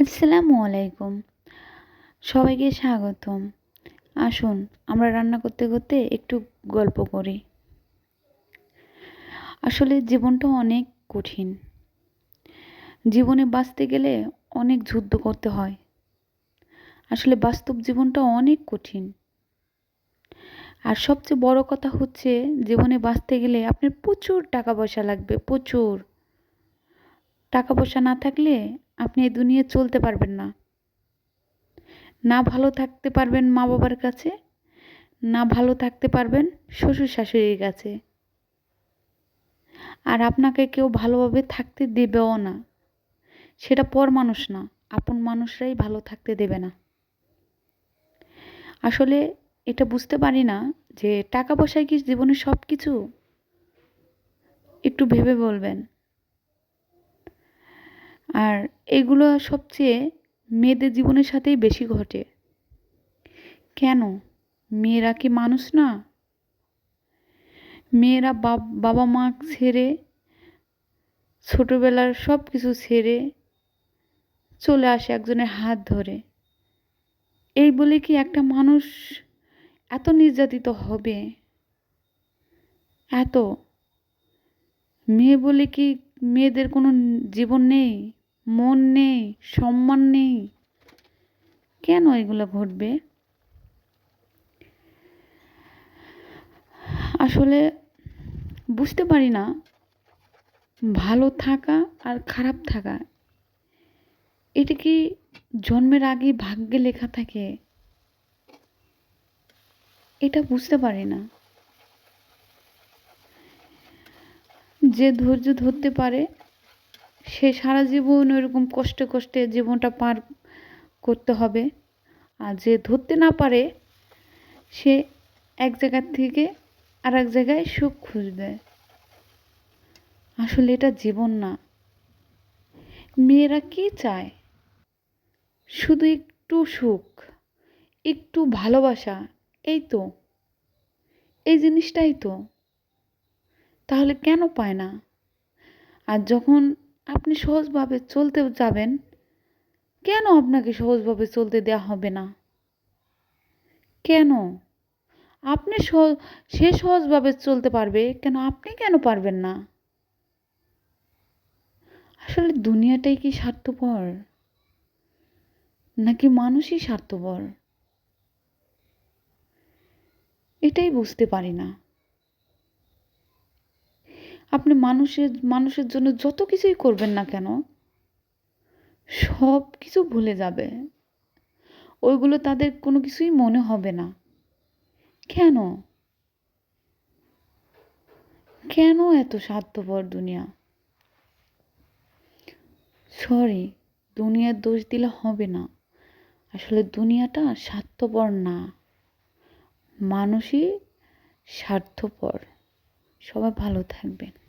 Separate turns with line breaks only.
আসসালামু আলাইকুম। সবাইকে স্বাগতম। আসুন, আমরা রান্না করতে করতে একটু গল্প করি। আসলে জীবনটা অনেক কঠিন। জীবনে বাঁচতে গেলে অনেক যুদ্ধ করতে হয়। আসলে বাস্তব জীবনটা অনেক কঠিন। আর সবচেয়ে বড় কথা হচ্ছে, জীবনে বাঁচতে গেলে আপনার প্রচুর টাকা পয়সা লাগবে, প্রচুর। টাকা পয়সা না থাকলে আপনি এই দুনিয়ায় চলতে পারবেন না। না ভালো থাকতে পারবেন মা বাবার কাছে, না ভালো থাকতে পারবেন শ্বশুর শাশুড়ির কাছে। আর আপনাকে কেউ ভালোভাবে থাকতে দেবেও না। সেটা পর মানুষ না, আপন মানুষরাই ভালো থাকতে দেবে না। আসলে এটা বুঝতে পারি না যে টাকা পয়সায় কি জীবনে সব কিছু একটু ভেবে বলবেন। আর এগুলো সবচেয়ে মেয়েদের জীবনের সাথেই বেশি ঘটে। কেন? মেয়েরা কি মানুষ না? মেয়েরা বাবা মা ছেড়ে, ছোটোবেলার সব কিছু ছেড়ে চলে আসে একজনের হাত ধরে। এই বলে কি একটা মানুষ এত নির্যাতিত হবে? এত। মেয়ে বলে কি মেয়েদের কোনো জীবন নেই? মন নেই, সম্মান নেই। কেন এগুলো ঘটবে? আসলে বুঝতে পারি না। ভালো থাকা আর খারাপ থাকা, এটা কি জন্মের আগে ভাগ্যে লেখা থাকে? এটা বুঝতে পারি না। যে ধৈর্য ধরতে পারে সে সারা জীবন ওইরকম কষ্টে কষ্টে জীবনটা পার করতে হবে। আর যে ধরতে না পারে, সে এক জায়গার থেকে আর এক জায়গায় সুখ খুঁজবে। আসলে এটা জীবন না। মেয়েরা কি চায়? শুধু একটু সুখ, একটু ভালোবাসা, এই তো। এই জিনিসটাই তো। তাহলে কেন পায় না? আর যখন আপনি সহজভাবে চলতে যাবেন। কেন আপনাকে সহজভাবে চলতে দেওয়া হবে না? কেন? আপনি সে সহজভাবে চলতে পারবে, কেন আপনি কেন পারবেন না? আসলে দুনিয়াটাই কি স্বার্থপর? নাকি মানুষই স্বার্থপর? এটাই বুঝতে পারি না। আপনি মানুষের মানুষের জন্য যত কিছুই করবেন না কেন, সব কিছু ভুলে যাবে। ওইগুলো তাদের কোনো কিছুই মনে হবে না। কেন? কেন এত স্বার্থপর দুনিয়া? সরি, দুনিয়ার দোষ দিলে হবে না। আসলে দুনিয়াটা স্বার্থপর না। মানুষই স্বার্থপর। সবাই ভালো থাকবেন।